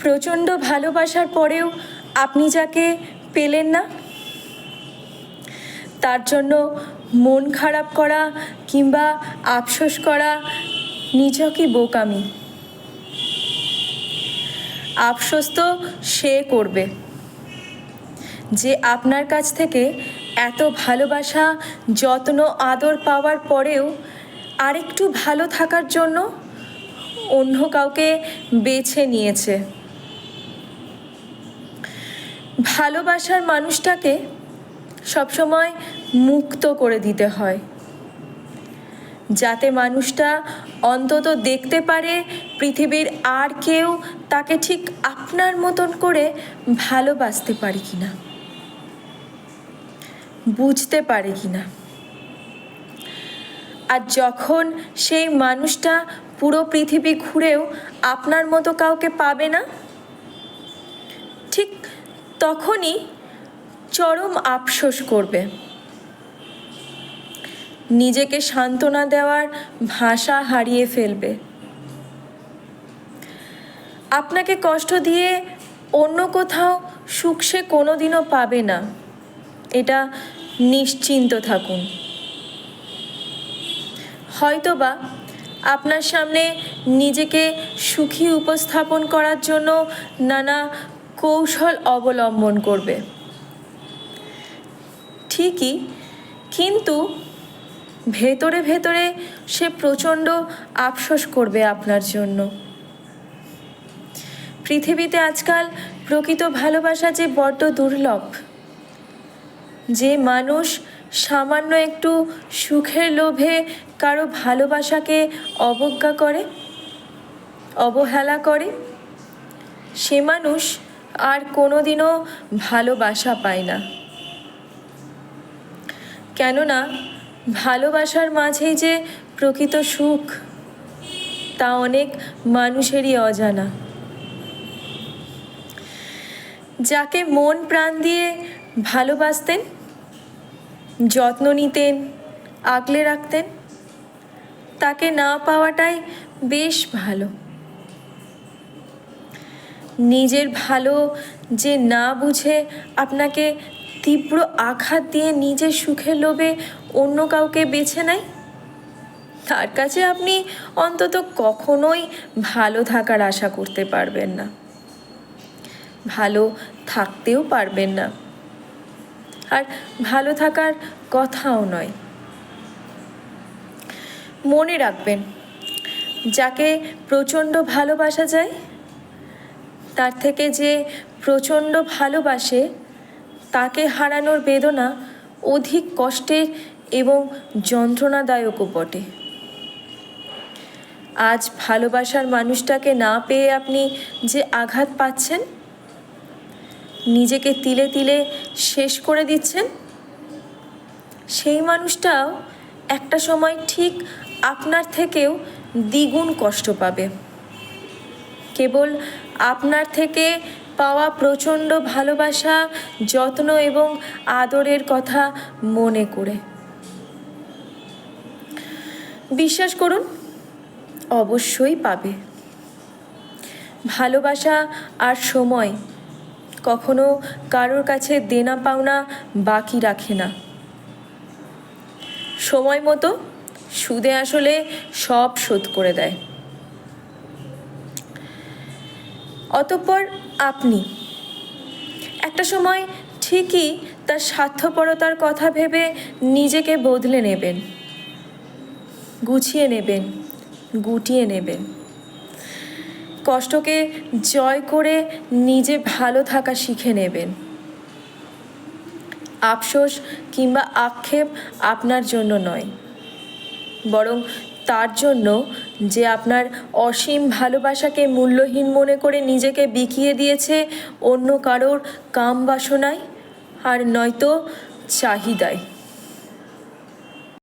প্রচণ্ড ভালোবাসার পরেও আপনি যাকে পেলেন না? তার জন্য মন খারাপ করা কিংবা আফসোস করা নিজকই বোকামি। আফসোস তো সে করবে। যে আপনার কাছ থেকে এত ভালোবাসা, যত্ন, আদর পাওয়ার পরেও আরেকটু ভালো থাকার জন্য অন্য কাউকে বেছে নিয়েছে। ভালোবাসার মানুষটাকে সবসময় মুক্ত করে দিতে হয়। যাতে মানুষটা অন্তত দেখতে পারে পৃথিবীর আর কেউ তাকে ঠিক আপনার মতন করে ভালোবাসতে পারে কি না বুঝতে পারে কি না আর যখন সেই মানুষটা পুরো পৃথিবী ঘুরেও আপনার মতো কাউকে পাবে না তখনই চরম আফসোস করবে। নিজেকে সান্ত্বনা দেওয়ার ভাষা হারিয়ে ফেলবে। আপনাকে কষ্ট দিয়ে অন্য কোথাও সুখ সে কোনোদিনও পাবে না। এটা নিশ্চিন্ত থাকুন। হয়তোবা আপনার সামনে নিজেকে সুখী উপস্থাপন করার জন্য নানা কৌশল অবলম্বন করবে। ঠিকই, কিন্তু ভেতরে ভেতরে সে প্রচণ্ড আফসোস করবে আপনার জন্য। পৃথিবীতে আজকাল প্রকৃত ভালোবাসা যে বড্ড দুর্লভ, যে মানুষ সামান্য একটু সুখের লোভে কারও ভালোবাসাকে অবজ্ঞা করে, অবহেলা করে, সে মানুষ আর কোনোদিনও ভালোবাসা পায় না। কেননা, ভালোবাসার মাঝেই যে প্রকৃত সুখ, তা অনেক মানুষেরই অজানা। যাকে মন প্রাণ দিয়ে ভালোবাসতেন, যত্ন নিতেন, আগলে রাখতেন, তাকে না পাওয়াটাই বেশ ভালো। নিজের ভালো যে না বুঝে আপনাকে তীব্র আঘাত দিয়ে নিজের সুখের লোভে অন্য কাউকে বেছে নেয়? তার কাছে আপনি অন্তত কখনোই ভালো থাকার আশা করতে পারবেন না। ভালো থাকতেও পারবেন না। আর ভালো থাকার কথাও নয়। মনে রাখবেন, যাকে প্রচণ্ড ভালোবাসা যায় তার থেকে যে প্রচণ্ড ভালোবাসে, তাকে হারানোর বেদনা অধিক কষ্টের এবং যন্ত্রণাদায়কও বটে। আজ ভালোবাসার মানুষটাকে না পেয়ে আপনি যে আঘাত পাচ্ছেন? নিজেকে তিলে তিলে শেষ করে দিচ্ছেন? সেই মানুষটাও একটা সময় ঠিক আপনার থেকেও দ্বিগুণ কষ্ট পাবে। কেবল আপনার থেকে পাওয়া প্রচণ্ড ভালোবাসা, যত্ন এবং আদরের কথা মনে করে। বিশ্বাস করুন, অবশ্যই পাবে। ভালোবাসা আর সময় কখনো কারোর কাছে দেনা পাওনা বাকি রাখে না। সময় মতো সুদে আসলে সব শোধ করে দেয়। অতঃপর আপনি। একটা সময় ঠিকই তার স্বার্থপরতার কথা ভেবে নিজেকে বদলে নেবেন, গুছিয়ে নেবেন, গুটিয়ে নেবেন। কষ্টকে জয় করে নিজে ভালো থাকা শিখে নেবেন। আফসোস কিংবা আক্ষেপ আপনার জন্য নয়, বরং তার জন্য যে আপনার অসীম ভালোবাসাকে মূল্যহীন মনে করে নিজেকে বিকিয়ে দিয়েছে অন্য কারোর কাম বাসনায় আর নয়তো চাহিদায়।